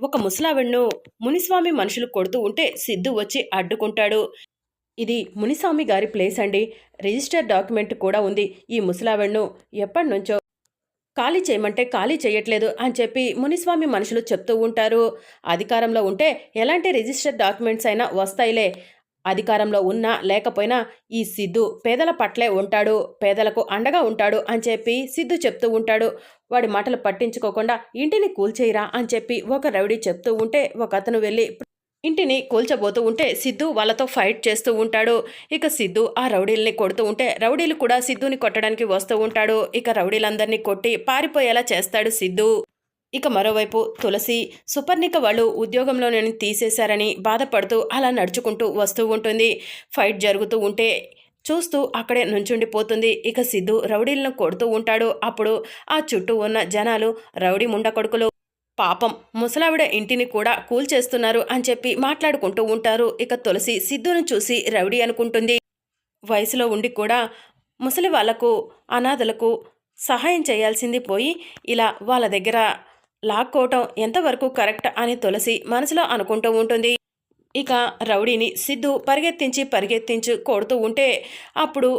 ఒక ముసలావిడ్ను మునిస్వామి మనుషులు కొడుతూ ఉంటే సిద్ధు వచ్చి అడ్డుకుంటాడు. ఇది మునిస్వామి గారి ప్లేస్ అండి. రిజిస్టర్ డాక్యుమెంట్ కూడా ఉంది. ఈ ముసలావిడ్ను ఎప్పటి నుంచో ఖాళీ చేయమంటే ఖాళీ చేయట్లేదు అని చెప్పి మునిస్వామి మనుషులు చెప్తూ ఉంటారు. అధికారంలో ఉంటే ఎలాంటి రిజిస్టర్ డాక్యుమెంట్స్ అయినా వస్తాయిలే. అధికారంలో ఉన్నా లేకపోయినా ఈ సిద్ధు పేదల పట్లే ఉంటాడు పేదలకు అండగా ఉంటాడు అని చెప్పి సిద్ధు చెప్తూ ఉంటాడు. వాడి మాటలు పట్టించుకోకుండా ఇంటిని కూల్చేయరా అని చెప్పి ఒక రౌడీ చెప్తూ ఉంటే ఒక అతను వెళ్ళి ఇంటిని కూల్చబోతూ ఉంటే సిద్ధు వాళ్ళతో ఫైట్ చేస్తూ ఉంటాడు. ఇక సిద్ధు ఆ రౌడీల్ని కొడుతూ ఉంటే రౌడీలు కూడా సిద్ధుని కొట్టడానికి వస్తూ ఉంటాడు. ఇక రౌడీలందరినీ కొట్టి పారిపోయేలా చేస్తాడు సిద్ధు. ఇక మరోవైపు తులసి సుపర్ణిక వాళ్ళు ఉద్యోగంలో నేను తీసేశారని బాధపడుతూ అలా నడుచుకుంటూ వస్తూ ఉంటుంది. ఫైట్ జరుగుతూ ఉంటే చూస్తూ అక్కడే నుంచుండిపోతుంది. ఇక సిద్ధు రౌడీలను కొడుతూ ఉంటాడు. అప్పుడు ఆ చుట్టూ ఉన్న జనాలు రౌడీ ముండ కొడుకులు పాపం ముసలావిడ ఇంటిని కూడా కూల్చేస్తున్నారు అని చెప్పి మాట్లాడుకుంటూ ఉంటారు. ఇక తులసి సిద్ధును చూసి రౌడీ అనుకుంటుంది. వయసులో ఉండి కూడా ముసలి వాళ్ళకు అనాథలకు సహాయం చేయాల్సింది పోయి ఇలా వాళ్ళ దగ్గర లాక్కోవటం ఎంతవరకు కరెక్ట్ అని తులసి మనసులో అనుకుంటూ ఉంటుంది. ఇక రౌడీని సిద్ధు పరిగెత్తించి పరిగెత్తించి కొడుతూ ఉంటే అప్పుడు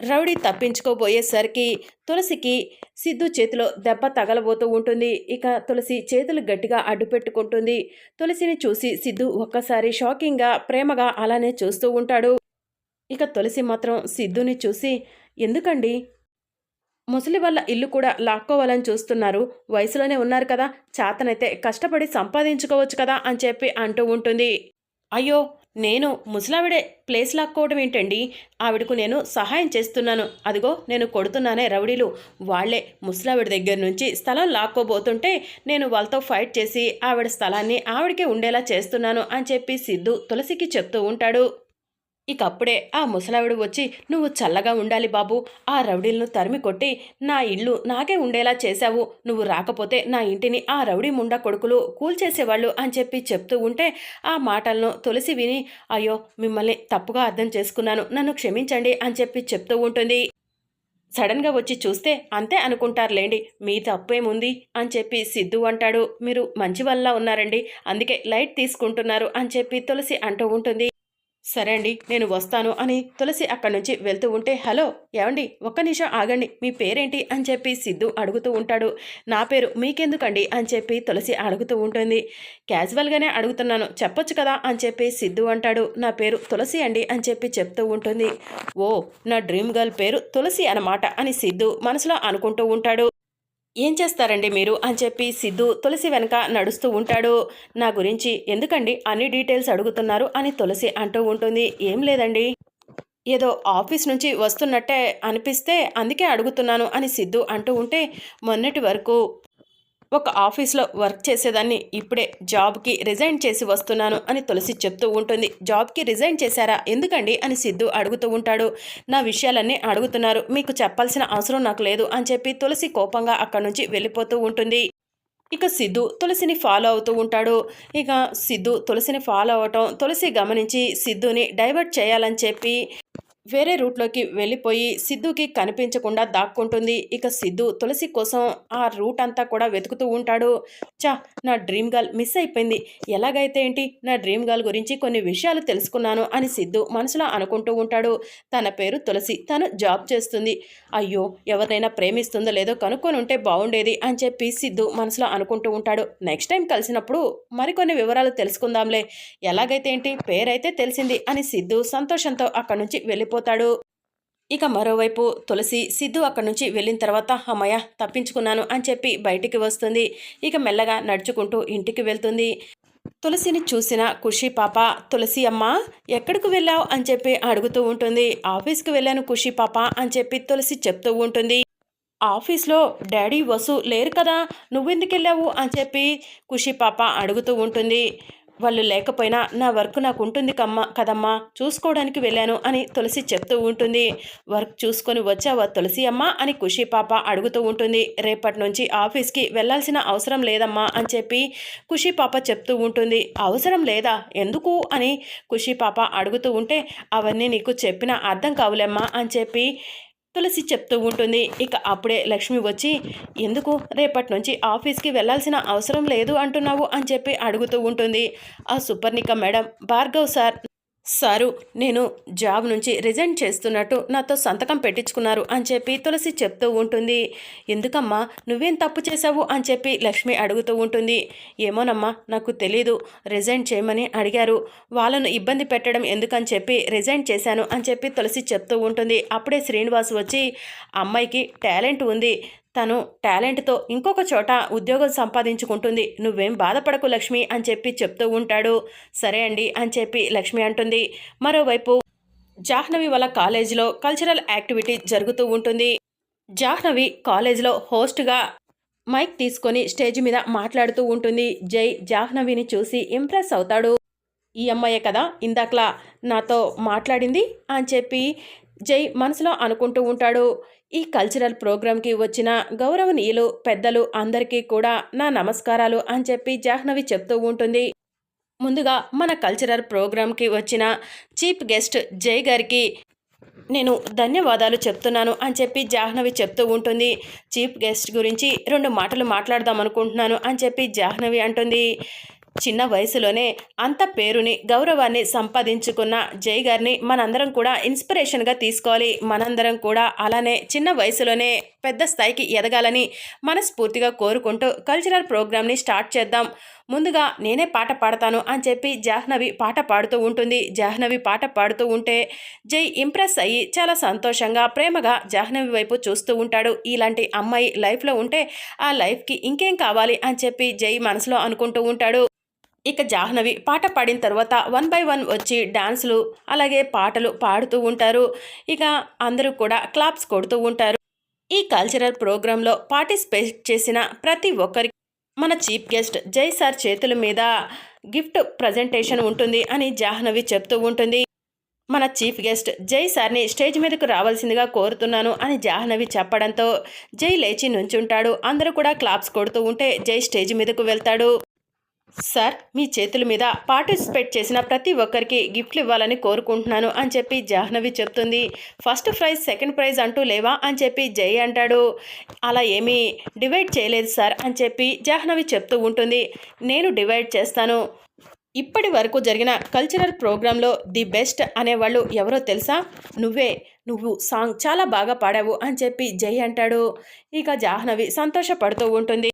రౌడీ తప్పించుకోబోయేసరికి తులసికి సిద్ధు చేతిలో దెబ్బ తగలబోతూ ఉంటుంది. ఇక తులసి చేతులు గట్టిగా అడ్డు పెట్టుకుంటుంది తులసిని చూసి సిద్ధు ఒక్కసారి షాకింగ్గా ప్రేమగా అలానే చూస్తూ ఉంటాడు. ఇక తులసి మాత్రం సిద్ధుని చూసి ఎందుకండి? ముసలి వాళ్ళ ఇల్లు కూడా లాక్కోవాలని చూస్తున్నారు. వయసులోనే ఉన్నారు కదా చేతనైతే కష్టపడి సంపాదించుకోవచ్చు కదా అని చెప్పి అంటూ ఉంటుంది. అయ్యో నేను ముసలావిడే ప్లేస్ లాక్కోవడం ఏంటండి? ఆవిడకు నేను సహాయం చేస్తున్నాను. అదిగో నేను కొడుతున్నానే రౌడీలు. వాళ్ళే ముసలావిడ దగ్గర నుంచి స్థలం లాక్కోబోతుంటే నేను వాళ్ళతో ఫైట్ చేసి ఆవిడ స్థలాన్ని ఆవిడకే ఉండేలా చేస్తున్నాను అని చెప్పి సిద్ధు తులసికి చెప్తూ ఉంటాడు. ఇక అప్పుడే ఆ ముసలావిడ వచ్చి నువ్వు చల్లగా ఉండాలి బాబు. ఆ రౌడీలను తరిమి కొట్టి నా ఇల్లు నాకే ఉండేలా చేశావు. నువ్వు రాకపోతే నా ఇంటిని ఆ రౌడీ ముండ కొడుకులు కూల్చేసేవాళ్ళు అని చెప్పి చెప్తూ ఉంటే ఆ మాటలను తులసి విని అయ్యో మిమ్మల్ని తప్పుగా అర్థం చేసుకున్నాను. నన్ను క్షమించండి అని చెప్పి చెప్తూ ఉంటుంది. సడన్గా వచ్చి చూస్తే అంతే అనుకుంటారులేండి. మీ తప్పేముంది? అని చెప్పి సిద్ధు అంటాడు. మీరు మంచి వల్ల ఉన్నారండి. అందుకే లైట్ తీసుకుంటున్నారు అని చెప్పి తులసి అంటూ ఉంటుంది. సరే అండి నేను వస్తాను అని తులసి అక్కడి నుంచి వెళ్తూ ఉంటే హలో ఏమండి? ఒక్క నిమిషం ఆగండి. మీ పేరేంటి? అని చెప్పి సిద్ధు అడుగుతూ ఉంటాడు. నా పేరు మీకెందుకండి? అని చెప్పి తులసి అడుగుతూ ఉంటుంది. క్యాజువల్గానే అడుగుతున్నాను. చెప్పొచ్చు కదా? అని చెప్పి సిద్ధు అంటాడు. నా పేరు తులసి అండి అని చెప్పి చెప్తూ ఉంటుంది. ఓ నా డ్రీమ్ గర్ల్ పేరు తులసి అనమాట అని సిద్ధు మనసులో అనుకుంటూ ఉంటాడు. ఏం చేస్తారండి మీరు అని చెప్పి సిద్ధు తులసి వెనక నడుస్తూ ఉంటాడు. నా గురించి ఎందుకండి అన్ని డీటెయిల్స్ అడుగుతున్నారు అని తులసి అంటూ ఉంటుంది. ఏం లేదండి. ఏదో ఆఫీస్ నుంచి వస్తున్నట్టే అనిపిస్తే అందుకే అడుగుతున్నాను అని సిద్ధు అంటూ ఉంటే మొన్నటి వరకు ఒక ఆఫీస్లో వర్క్ చేసేదాన్ని ఇప్పుడే జాబ్కి రిజైన్ చేసి వస్తున్నాను అని తులసి చెప్తూ ఉంటుంది. జాబ్కి రిజైన్ చేశారా? ఎందుకండి? అని సిద్ధు అడుగుతూ ఉంటాడు. నా విషయాలన్నీ అడుగుతున్నారు. మీకు చెప్పాల్సిన అవసరం నాకు లేదు అని చెప్పి తులసి కోపంగా అక్కడి నుంచి వెళ్ళిపోతూ ఉంటుంది. ఇక సిద్ధు తులసిని ఫాలో అవుతూ ఉంటాడు. ఇక సిద్ధు తులసిని ఫాలో అవటం తులసి గమనించి సిద్ధుని డైవర్ట్ చేయాలని చెప్పి వేరే రూట్లోకి వెళ్ళిపోయి సిద్ధుకి కనిపించకుండా దాక్కుంటుంది. ఇక సిద్ధు తులసి కోసం ఆ రూట్ అంతా కూడా వెతుకుతూ ఉంటాడు. చా నా డ్రీమ్ గర్ల్ మిస్ అయిపోయింది. ఎలాగైతే ఏంటి నా డ్రీమ్ గర్ల్ గురించి కొన్ని విషయాలు తెలుసుకున్నాను అని సిద్ధు మనసులో అనుకుంటూ ఉంటాడు. తన పేరు తులసి తను జాబ్ చేస్తుంది. అయ్యో ఎవరినైనా ప్రేమిస్తుందో లేదో కనుక్కొని ఉంటే బాగుండేది అని చెప్పి సిద్ధు మనసులో అనుకుంటూ ఉంటాడు. నెక్స్ట్ టైం కలిసినప్పుడు మరికొన్ని వివరాలు తెలుసుకుందాంలే. ఎలాగైతే ఏంటి పేరైతే తెలిసింది అని సిద్ధు సంతోషంతో అక్కడి నుంచి వెళ్ళిపో వెళ్ళిపోతాడు ఇక మరోవైపు తులసి సిద్ధు అక్కడి నుంచి వెళ్ళిన తర్వాత అమ్మయ్య తప్పించుకున్నాను అని చెప్పి బయటికి వస్తుంది. ఇక మెల్లగా నడుచుకుంటూ ఇంటికి వెళ్తుంది. తులసిని చూసిన ఖుషి పాప తులసి అమ్మ ఎక్కడికి వెళ్ళావు? అని చెప్పి అడుగుతూ ఉంటుంది. ఆఫీస్కి వెళ్ళాను ఖుషి పాప అని చెప్పి తులసి చెప్తూ ఉంటుంది. ఆఫీస్లో డాడీ వసు లేరు కదా నువ్వెందుకు వెళ్ళావు? అని చెప్పి ఖుషి పాప అడుగుతూ ఉంటుంది. వాళ్ళు లేకపోయినా నా వర్క్ నాకు ఉంటుంది కమ్మ కదమ్మా చూసుకోవడానికి వెళ్ళాను అని తులసి చెప్తూ ఉంటుంది. వర్క్ చూసుకొని వచ్చావా తులసి అమ్మ అని ఖుషి పాప అడుగుతూ ఉంటుంది. రేపటి నుంచి ఆఫీస్కి వెళ్ళాల్సిన అవసరం లేదమ్మా అని చెప్పి ఖుషి పాప చెప్తూ ఉంటుంది. అవసరం లేదా? ఎందుకు? అని ఖుషి పాప అడుగుతూ ఉంటే అవన్నీ నీకు చెప్పిన అర్థం కావులేమ్మా అని చెప్పి తులసి చెప్తూ ఉంటుంది. ఇక అప్పుడే లక్ష్మి వచ్చి ఎందుకు? రేపటి నుంచి ఆఫీస్కి వెళ్ళాల్సిన అవసరం లేదు అంటున్నావు? అని చెప్పి అడుగుతూ ఉంటుంది. ఆ Suparnika madam Bhargav sir sir నేను జాబ్ నుంచి రిజైన్ చేస్తున్నట్టు నాతో సంతకం పెట్టించుకున్నారు అని చెప్పి తులసి చెప్తూ ఉంటుంది. ఎందుకమ్మా నువ్వేం తప్పు చేశావు అని చెప్పి లక్ష్మి అడుగుతూ ఉంటుంది. ఏమోనమ్మా నాకు తెలీదు రిజైన్ చేయమని అడిగారు. వాళ్ళను ఇబ్బంది పెట్టడం ఎందుకని చెప్పి రిజైన్ చేశాను అని చెప్పి తులసి చెప్తూ ఉంటుంది. అప్పుడే శ్రీనివాస్ వచ్చి అమ్మాయికి టాలెంట్ ఉంది తను టాలెంట్తో ఇంకొక చోట ఉద్యోగం సంపాదించుకుంటుంది. నువ్వేం బాధపడకు లక్ష్మి అని చెప్పి చెప్తూ ఉంటాడు. సరే అండి అని చెప్పి లక్ష్మి అంటుంది. మరోవైపు జాహ్నవి వాళ్ళ కాలేజీలో కల్చరల్ యాక్టివిటీ జరుగుతూ ఉంటుంది. జాహ్నవి కాలేజీలో హోస్ట్గా మైక్ తీసుకొని స్టేజ్ మీద మాట్లాడుతూ ఉంటుంది. జై జాహ్నవిని చూసి ఇంప్రెస్ అవుతాడు. ఈ అమ్మాయే కదా ఇందాకలా నాతో మాట్లాడింది అని చెప్పి జై మనసులో అనుకుంటూ ఉంటాడు. ఈ కల్చరల్ ప్రోగ్రాంకి వచ్చిన గౌరవనీయులు పెద్దలు అందరికీ కూడా నా నమస్కారాలు అని చెప్పి జాహ్నవి చెప్తూ ఉంటుంది. ముందుగా మన కల్చరల్ ప్రోగ్రాంకి వచ్చిన చీఫ్ గెస్ట్ జై గారికి నేను ధన్యవాదాలు చెప్తున్నాను అని చెప్పి జాహ్నవి చెప్తూ ఉంటుంది. చీఫ్ గెస్ట్ గురించి రెండు మాటలు మాట్లాడదాం అనుకుంటున్నాను అని చెప్పి జాహ్నవి అంటుంది. చిన్న వయసులోనే అంత పేరుని గౌరవాన్ని సంపాదించుకున్న జై గారిని మనందరం కూడా ఇన్స్పిరేషన్గా తీసుకోవాలి. మనందరం కూడా అలానే చిన్న వయసులోనే పెద్ద స్థాయికి ఎదగాలని మనస్ఫూర్తిగా కోరుకుంటూ కల్చరల్ ప్రోగ్రామ్ని స్టార్ట్ చేద్దాం. ముందుగా నేనే పాట పాడతాను అని చెప్పి జాహ్నవి పాట పాడుతూ ఉంటుంది. జాహ్నవి పాట పాడుతూ ఉంటే జై ఇంప్రెస్ అయ్యి చాలా సంతోషంగా ప్రేమగా జాహ్నవి వైపు చూస్తూ ఉంటాడు. ఇలాంటి అమ్మాయి లైఫ్లో ఉంటే ఆ లైఫ్కి ఇంకేం కావాలి అని చెప్పి జై మనసులో అనుకుంటూ ఉంటాడు. ఇక జాహ్నవి పాట పాడిన తర్వాత వన్ బై వన్ వచ్చి డాన్సులు అలాగే పాటలు పాడుతూ ఉంటారు. ఇక అందరూ కూడా క్లాప్స్ కొడుతూ ఉంటారు. ఈ కల్చరల్ ప్రోగ్రాంలో పార్టిసిపేట్ చేసిన ప్రతి ఒక్కరికి మన చీఫ్ గెస్ట్ జై సార్ చేతుల మీద గిఫ్ట్ ప్రజెంటేషన్ ఉంటుంది అని జాహ్నవి చెప్తూ ఉంటుంది. మన చీఫ్ గెస్ట్ జై సార్ని స్టేజ్ మీదకు రావాల్సిందిగా కోరుతున్నాను అని జాహ్నవి చెప్పడంతో జై లేచి నుంచుంటాడు. అందరూ కూడా క్లాప్స్ కొడుతూ ఉంటే జై స్టేజ్ మీదకు వెళ్తాడు. సార్ మీ చేతుల మీద పార్టిసిపేట్ చేసిన ప్రతి ఒక్కరికి గిఫ్ట్లు ఇవ్వాలని కోరుకుంటున్నాను అని చెప్పి జాహ్నవి చెప్తుంది. ఫస్ట్ ప్రైజ్ సెకండ్ ప్రైజ్ అంటూ లేవా అని చెప్పి జై అంటాడు. అలా ఏమీ డివైడ్ చేయలేదు సార్ అని చెప్పి జాహ్నవి చెప్తూ ఉంటుంది. నేను డివైడ్ చేస్తాను. ఇప్పటి వరకు జరిగిన కల్చరల్ ప్రోగ్రాంలో ది బెస్ట్ అనేవాళ్ళు ఎవరో తెలుసా? నువ్వే నువ్వు సాంగ్ చాలా బాగా పాడావు అని చెప్పి జై అంటాడు. ఇక జాహ్నవి సంతోషపడుతూ ఉంటుంది.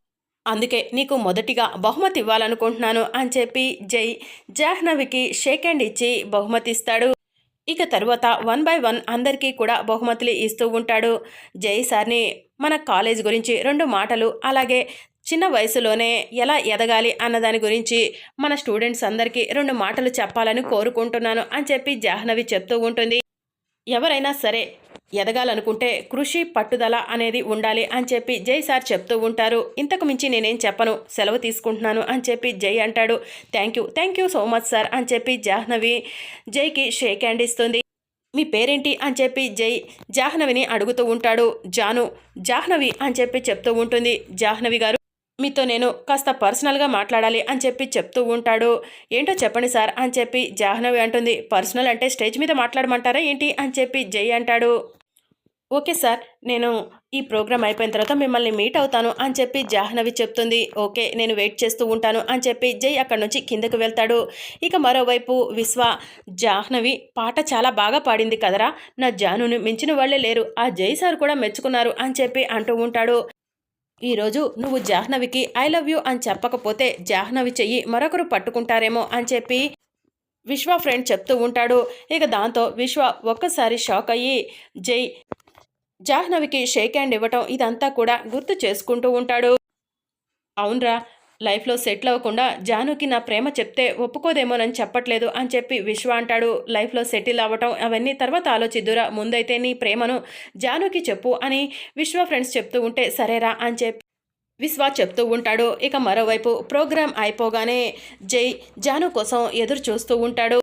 అందుకే నీకు మొదటిగా బహుమతి ఇవ్వాలనుకుంటున్నాను అని చెప్పి జై జాహ్నవికి షేక్ హ్యాండ్ ఇచ్చి బహుమతి ఇస్తాడు. ఇక తర్వాత వన్ బై వన్ అందరికీ కూడా బహుమతులు ఇస్తూ ఉంటాడు. జై సార్ని మన కాలేజ్ గురించి రెండు మాటలు అలాగే చిన్న వయసులోనే ఎలా ఎదగాలి అన్న దాని గురించి మన స్టూడెంట్స్ అందరికీ రెండు మాటలు చెప్పాలని కోరుకుంటున్నాను అని చెప్పి జాహ్నవి చెప్తూ ఉంటుంది. ఎవరైనా సరే ఎదగాలనుకుంటే కృషి పట్టుదల అనేది ఉండాలి అని చెప్పి జై సార్ చెప్తూ ఉంటారు. ఇంతకు మించి నేనేం చెప్పను. సెలవు తీసుకుంటున్నాను అని చెప్పి జై అంటాడు. Thank you. Thank you so much sir అని చెప్పి జాహ్నవి జైకి షేక్ హ్యాండ్ ఇస్తుంది. మీ పేరేంటి అని చెప్పి జై జాహ్నవిని అడుగుతూ ఉంటాడు. జాను జాహ్నవి అని చెప్పి చెప్తూ ఉంటుంది. జాహ్నవి గారు మీతో నేను కాస్త పర్సనల్గా మాట్లాడాలి అని చెప్పి చెప్తూ ఉంటాడు. ఏంటో చెప్పండి సార్ అని చెప్పి జాహ్నవి అంటుంది. పర్సనల్ అంటే స్టేజ్ మీద మాట్లాడమంటారా ఏంటి అని చెప్పి జై అంటాడు. ఓకే సార్ నేను ఈ ప్రోగ్రామ్ అయిపోయిన తర్వాత మిమ్మల్ని మీట్ అవుతాను అని చెప్పి జాహ్నవి చెప్తుంది. ఓకే నేను వెయిట్ చేస్తూ ఉంటాను అని చెప్పి జై అక్కడి నుంచి కిందకు వెళ్తాడు. ఇక మరోవైపు విశ్వ జాహ్నవి పాట చాలా బాగా పాడింది కదరా? నా జానుని మించిన వాళ్ళే లేరు. ఆ జై సార్ కూడా మెచ్చుకున్నారు అని చెప్పి అంటూ ఉంటాడు. ఈరోజు నువ్వు జాహ్నవికి ఐ లవ్ యూ అని చెప్పకపోతే జాహ్నవి చెయ్యి మరొకరు పట్టుకుంటారేమో అని చెప్పి విశ్వ ఫ్రెండ్ చెప్తూ ఉంటాడు. ఇక దాంతో విశ్వ ఒక్కసారి షాక్ అయ్యి జై జాహ్నవికి షేక్ హ్యాండ్ ఇవ్వటం ఇదంతా కూడా గుర్తు చేసుకుంటూ ఉంటాడు. అవునరా లైఫ్లో సెటిల్ అవ్వకుండా జానుకి నా ప్రేమ చెప్తే ఒప్పుకోదేమోనని చెప్పట్లేదు అని చెప్పి విశ్వ అంటాడు. లైఫ్లో సెటిల్ అవ్వటం అవన్నీ తర్వాత ఆలోచిద్దురా ముందైతే నీ ప్రేమను జానుకి చెప్పు అని విశ్వ ఫ్రెండ్స్ చెప్తూ ఉంటే సరేరా అని చెప్పి విశ్వ చెప్తూ ఉంటాడు. ఇక మరోవైపు ప్రోగ్రాం అయిపోగానే జై జాను కోసం ఎదురు చూస్తూ ఉంటాడు.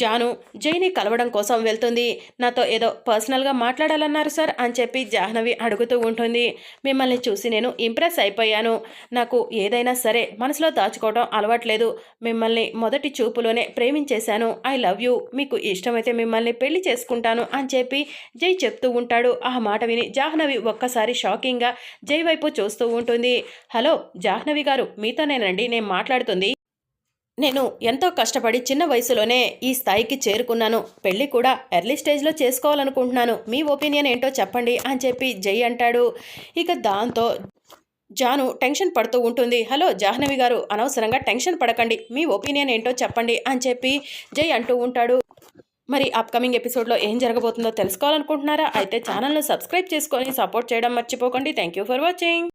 జాను జైని కలవడం కోసం వెళ్తుంది. నాతో ఏదో పర్సనల్గా మాట్లాడాలన్నారు సార్ అని చెప్పి జాహ్నవి అడుగుతూ ఉంటుంది. మిమ్మల్ని చూసి నేను ఇంప్రెస్ అయిపోయాను. నాకు ఏదైనా సరే మనసులో దాచుకోవడం అలవాట్లేదు. మిమ్మల్ని మొదటి చూపులోనే ప్రేమించేశాను. I love you. మీకు ఇష్టమైతే మిమ్మల్ని పెళ్ళి చేసుకుంటాను అని చెప్పి జై చెప్తూ ఉంటాడు. ఆ మాట విని జాహ్నవి ఒక్కసారి షాకింగ్గా జై వైపు చూస్తూ ఉంటుంది. హలో జాహ్నవి గారు మీతోనేనండి. నేను మాట్లాడుతుంది. నేను ఎంతో కష్టపడి చిన్న వయసులోనే ఈ స్థాయికి చేరుకున్నాను. పెళ్ళి కూడా ఎర్లీ స్టేజ్లో చేసుకోవాలనుకుంటున్నాను. మీ ఒపీనియన్ ఏంటో చెప్పండి అని చెప్పి జై అంటాడు. ఇక దాంతో జాను టెన్షన్ పడుతూ ఉంటుంది. హలో జాహ్నవి గారు అనవసరంగా టెన్షన్ పడకండి. మీ ఒపీనియన్ ఏంటో చెప్పండి అని చెప్పి జై అంటూ ఉంటాడు. మరి అప్కమింగ్ ఎపిసోడ్లో ఏం జరగబోతుందో తెలుసుకోవాలనుకుంటున్నారా? అయితే ఛానల్ను సబ్స్క్రైబ్ చేసుకొని సపోర్ట్ చేయడం మర్చిపోకండి. Thank you for watching.